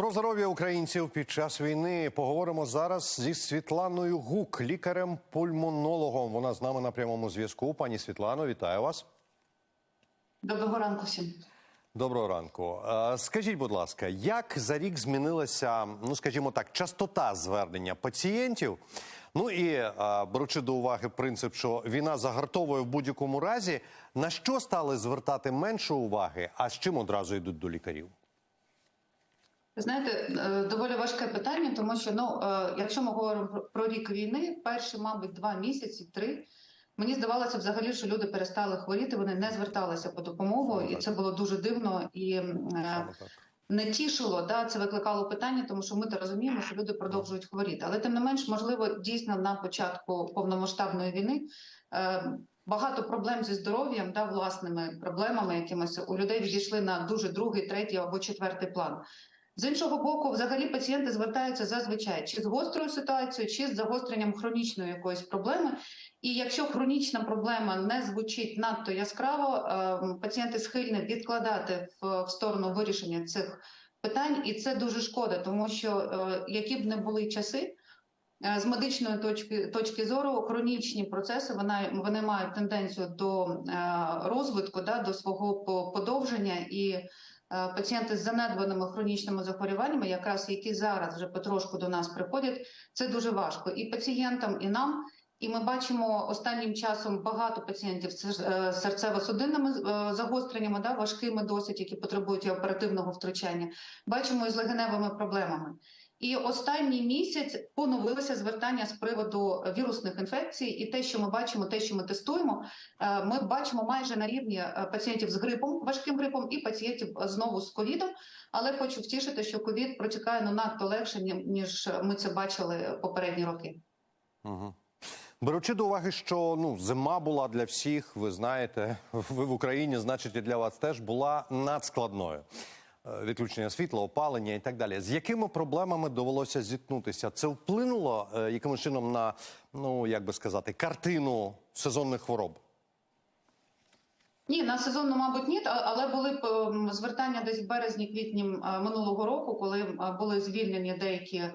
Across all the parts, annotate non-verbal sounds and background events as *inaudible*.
Про здоров'я українців під час війни поговоримо зараз зі Світланою Гук, лікарем-пульмонологом. Вона з нами на прямому зв'язку. Пані Світлано, вітаю вас. Доброго ранку всім. Доброго ранку. Е, Скажіть, будь ласка, як за рік змінилася, ну скажімо так, частота звернення пацієнтів? Ну і е, беручи до уваги принцип, що війна загартовує в будь-якому разі, на що стали звертати менше уваги, а з чим одразу йдуть до лікарів? Знаєте, е, доволі важке питання, тому що ну, е, якщо ми говоримо про- рік війни, перші, мабуть, два місяці, три. Мені здавалося взагалі, що люди перестали хворіти, вони не зверталися по допомогу, Саме і це було дуже дивно і е, не тішило. Да, це викликало питання, тому що ми то розуміємо, що люди продовжують хворіти. Але тим не менш, можливо, дійсно на початку повномасштабної війни багато проблем зі здоров'ям, да, власними проблемами, якимось у людей відійшли на дуже другий, третій або четвертий план. З іншого боку, взагалі пацієнти звертаються зазвичай чи з гострою ситуацією, чи з загостренням хронічної якоїсь проблеми. І якщо хронічна проблема не звучить надто яскраво, е, пацієнти схильні відкладати в, сторону вирішення цих питань, і це дуже шкода, тому що е, які б не були часи. е, З медичної точки точки зору хронічні процеси вона вони мають тенденцію до е, розвитку, да, до свого подовження і пацієнти з занедбаними хронічними захворюваннями, якраз які зараз вже потрошку до нас приходять, це дуже важко і пацієнтам, і нам. І ми бачимо останнім часом багато пацієнтів з е, серцево-судинними е, загостреннями, да, важкими досить, які потребують оперативного втручання. Бачимо і з легеневими проблемами. І останній місяць поновилося звертання з приводу вірусних інфекцій, і те, що ми бачимо, те, що ми тестуємо, е, ми бачимо майже на рівні е, пацієнтів з грипом, важким грипом, і пацієнтів знову з ковідом. Але хочу втішити, що ковід протікає ну надто легше, ні- ніж ми це бачили попередні роки. Угу. Беручи до уваги, що ну зима була для всіх, ви знаєте, *laughs* ви в Україні, значить, і для вас теж була надскладною. Е, Відключення світла, опалення і так далі. З якими проблемами довелося зіткнутися? Це вплинуло е, якимось чином на ну як би сказати, картину сезонних хвороб? Ні, на сезонну, мабуть, ні, але були ем, звертання десь в березні-квітні минулого року, коли були звільнені деякі е,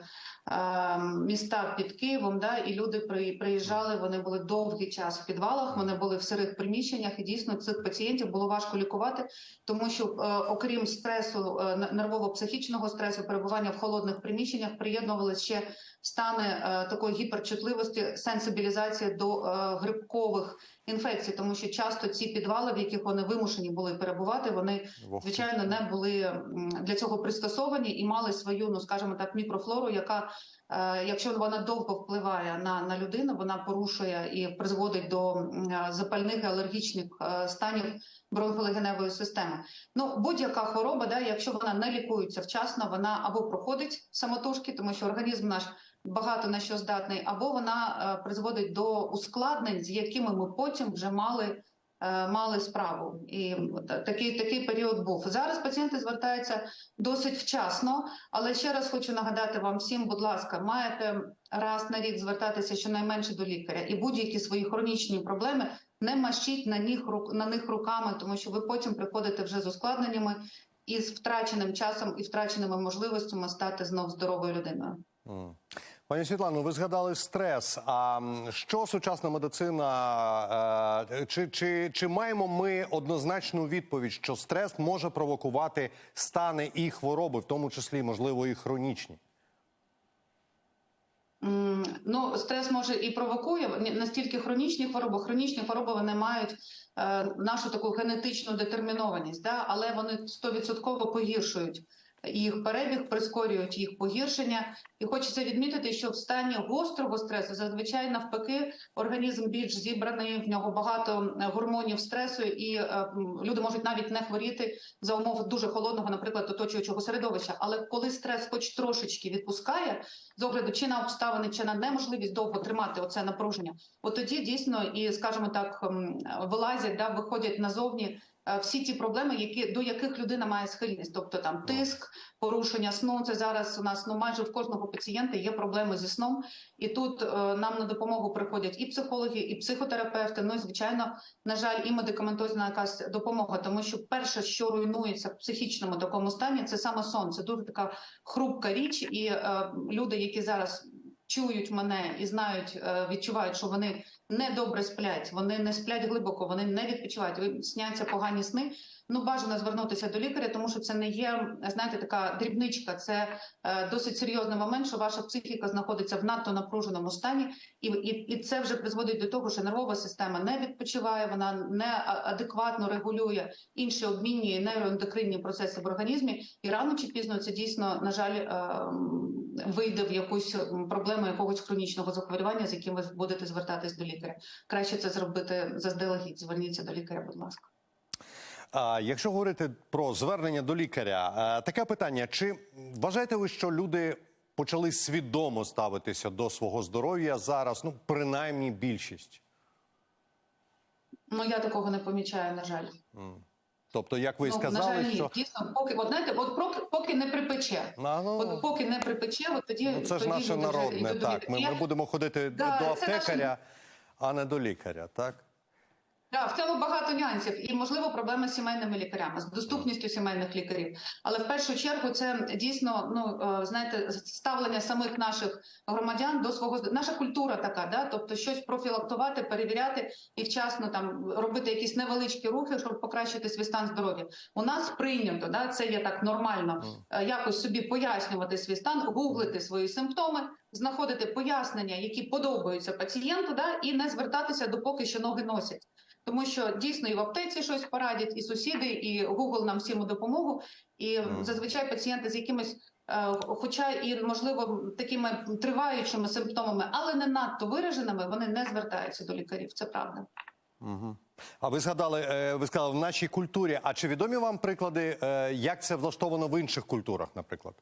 міста під Києвом, да, і люди при, приїжджали, вони були довгий час в підвалах, вони були в сирих приміщеннях, і дійсно цих пацієнтів було важко лікувати, тому що е, окрім стресу, е, нервово-психічного стресу, перебування в холодних приміщеннях приєднувалися ще стани е, такої гіперчутливості, сенсибілізація до е, грибкових інфекцій, тому що часто ці підвали, в яких вони вимушені були перебувати, вони звичайно не були для цього пристосовані і мали свою, ну скажімо так, мікрофлору, яка, якщо вона довго впливає на, на людину, вона порушує і призводить до е, запальних і алергічних е, станів бронхолегеневої системи. Ну будь-яка хвороба, да, якщо вона не лікується вчасно, вона або проходить самотужки, тому що організм наш багато на що здатний, або вона е, призводить до ускладнень, з якими ми потім вже мали. Е, Мали справу, і такий такий період був. Зараз пацієнти звертаються досить вчасно, але ще раз хочу нагадати вам всім, будь ласка, маєте раз на рік звертатися щонайменше до лікаря, і будь-які свої хронічні проблеми не мащіть на них на них руками, тому що ви потім приходите вже з ускладненнями і з втраченим часом і втраченими можливостями стати знов здоровою людиною. Пані Світлано, ви згадали стрес. А що сучасна медицина? е, Чи, чи, чи маємо ми однозначну відповідь, що стрес може провокувати стани і хвороби, в тому числі, можливо, і хронічні? Ну, стрес може і провокує настільки хронічні хвороби. Хронічні хвороби вони мають е, нашу таку генетичну детермінованість, да? але вони стовідсотково погіршують їх перебіг, прискорюють їх погіршення. І хочеться відмітити, що в стані гострого стресу зазвичай навпаки організм більш зібраний, в нього багато е, гормонів стресу, і е, люди можуть навіть не хворіти за умов дуже холодного, наприклад, оточуючого середовища. Але коли стрес, хоч трошечки відпускає, з огляду чи на обставини, чи на неможливість довго тримати оце напруження, от тоді дійсно і, скажімо так, вилазять, да, виходять назовні всі ті проблеми, які до яких людина має схильність, тобто там тиск, порушення сну. Це зараз у нас ну майже в кожного пацієнта є проблеми зі сном, і тут е, нам на допомогу приходять і психологи, і психотерапевти. Ну і звичайно, на жаль, і медикаментозна якась допомога, тому що перше, що руйнується в психічному такому стані, це саме сон. Це дуже така хрупка річ, і е, люди, які зараз чують мене і знають, е, відчувають, що вони недобре сплять, вони не сплять глибоко, вони не відпочивають. Сняться погані сни. Ну бажано звернутися до лікаря, тому що це не є знаєте, така дрібничка. Це е, досить серйозний момент, що ваша психіка знаходиться в надто напруженому стані, і, і, і це вже призводить до того, що нервова система не відпочиває, вона не адекватно регулює інші обмінні нейроендокринні процеси в організмі, і рано чи пізно це дійсно на жаль е, м, вийде в якусь проблему якогось хронічного захворювання, з яким ви будете звертатись до лікаря. Краще це зробити заздалегідь. Зверніться до лікаря, будь ласка. А якщо говорити про звернення до лікаря, е, таке питання: чи вважаєте ви, що люди почали свідомо ставитися до свого здоров'я зараз? Ну, принаймні більшість? Ну я такого не помічаю, на жаль. Тобто, як ви ну, сказали, на жаль, що дійсно, поки от знаєте, от поки, поки не припече. А, ну, От поки не припече, от тоді ну, це ж тоді наше вже народне. йдуть Так, ми, ми будемо ходити Да, до аптекаря, наше- а не до лікаря. Так Так, в цьому багато нюансів, і можливо проблема з сімейними лікарями, з доступністю сімейних лікарів. Але в першу чергу це дійсно ну е, знаєте, ставлення самих наших громадян до свого наша культура така, да, тобто щось профілактувати, перевіряти і вчасно там робити якісь невеличкі рухи, щоб покращити свій стан здоров'я. У нас прийнято, да, це є так нормально, е, якось собі пояснювати свій стан, гуглити свої симптоми, знаходити пояснення, які подобаються пацієнту, да, і не звертатися допоки що ноги носять. Тому що дійсно і в аптеці щось порадять, і сусіди, і Google нам всім у допомогу. І зазвичай пацієнти з якимись, е, хоча і можливо такими триваючими симптомами, але не надто вираженими, вони не звертаються до лікарів. Це правда. Угу. А ви згадали, е, ви сказали в нашій культурі. А чи відомі вам приклади, е, як це влаштовано в інших культурах, наприклад?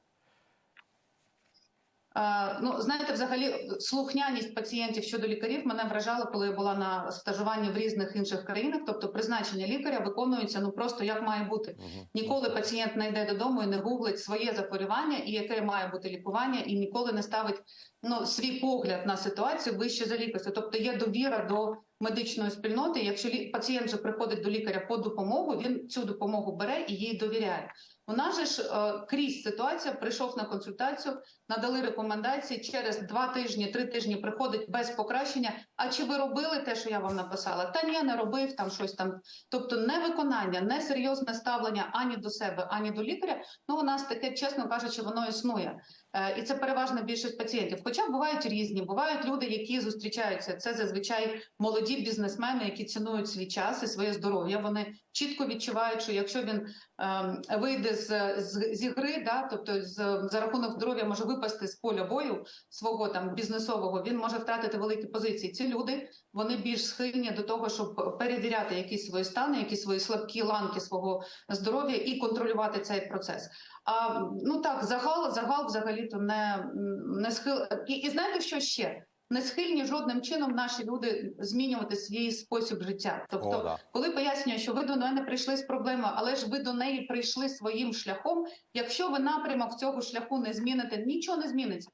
Е, Ну, знаєте, взагалі слухняність пацієнтів щодо лікарів мене вражала, коли я була на стажуванні в різних інших країнах. Тобто, призначення лікаря виконується ну просто як має бути. Ніколи пацієнт не йде додому і не гуглить своє захворювання і яке має бути лікування, і ніколи не ставить ну свій погляд на ситуацію вище за лікаря. Тобто є довіра до медичної спільноти. Якщо пацієнт вже приходить до лікаря по допомогу, він цю допомогу бере і їй довіряє. У нас же ж е, крізь ситуація прийшов на консультацію, надали рекомендації. Через два тижні, три тижні приходить без покращення. А чи ви робили те, що я вам написала? Та ні, не робив там щось там. Тобто, невиконання, несерйозне ставлення ані до себе, ані до лікаря. Ну у нас таке, чесно кажучи, воно існує. Е, І це переважна більшість пацієнтів. Хоча бувають різні, бувають люди, які зустрічаються. Це зазвичай молоді бізнесмени, які цінують свій час і своє здоров'я. Вони чітко відчувають, що якщо він ем, вийде з, з, зі гри, да, тобто з, за рахунок здоров'я може випасти з поля бою свого там бізнесового, він може втратити великі позиції. Ці люди вони більш схильні до того, щоб перевіряти якісь свої стани, якісь свої слабкі ланки свого здоров'я і контролювати цей процес. А ну так, загал, загал взагалі то не, не схил. І, і знаєте, що ще? Не схильні жодним чином наші люди змінювати свій спосіб життя. Тобто, О, да. коли пояснюю, що ви до мене прийшли з проблемою, але ж ви до неї прийшли своїм шляхом. Якщо ви напрямок цього шляху не зміните, нічого не зміниться.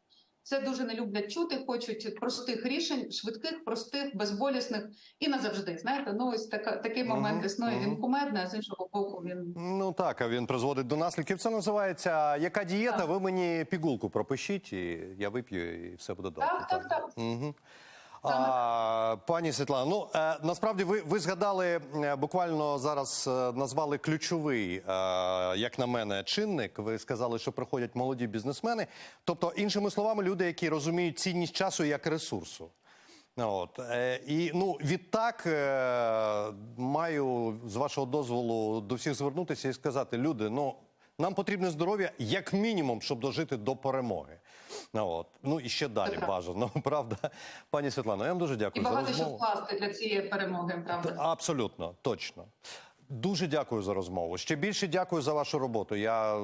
Це дуже не люблять чути, хочуть простих рішень, швидких, простих, безболісних і назавжди. Знаєте, ну ось така такий момент існує. Він кумедний, а з іншого боку він Ну так, а він призводить до наслідків. Це називається яка дієта? Так. Ви мені пігулку пропишіть, і я вип'ю, і все буде добре. так, так, так. Угу. А, пані Світлана, ну е, насправді ви, ви згадали е, буквально зараз е, назвали ключовий, е, як на мене, чинник. Ви сказали, що приходять молоді бізнесмени. Тобто, іншими словами, люди, які розуміють цінність часу як ресурсу. От е, і ну відтак е, маю з вашого дозволу до всіх звернутися і сказати: люди, ну нам потрібне здоров'я як мінімум, щоб дожити до перемоги. Ну, от. ну і ще далі бажано, *laughs* правда, пані Світлано. Я вам дуже і дякую за багато що вкласти для цієї перемоги. Правда. Абсолютно, точно. Дуже дякую за розмову. Ще більше дякую за вашу роботу. Я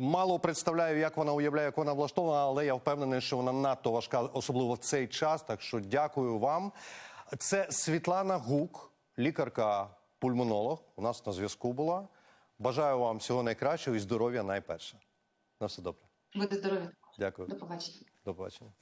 мало представляю, як вона уявляє, як вона влаштована, але я впевнений, що вона надто важка, особливо в цей час. Так що дякую вам. Це Світлана Гук, лікарка пульмонолог, у нас на зв'язку була. Бажаю вам всього найкращого і здоров'я найперше. На все добре. Буде здоров'я. Дякую. До побачення. До побачення.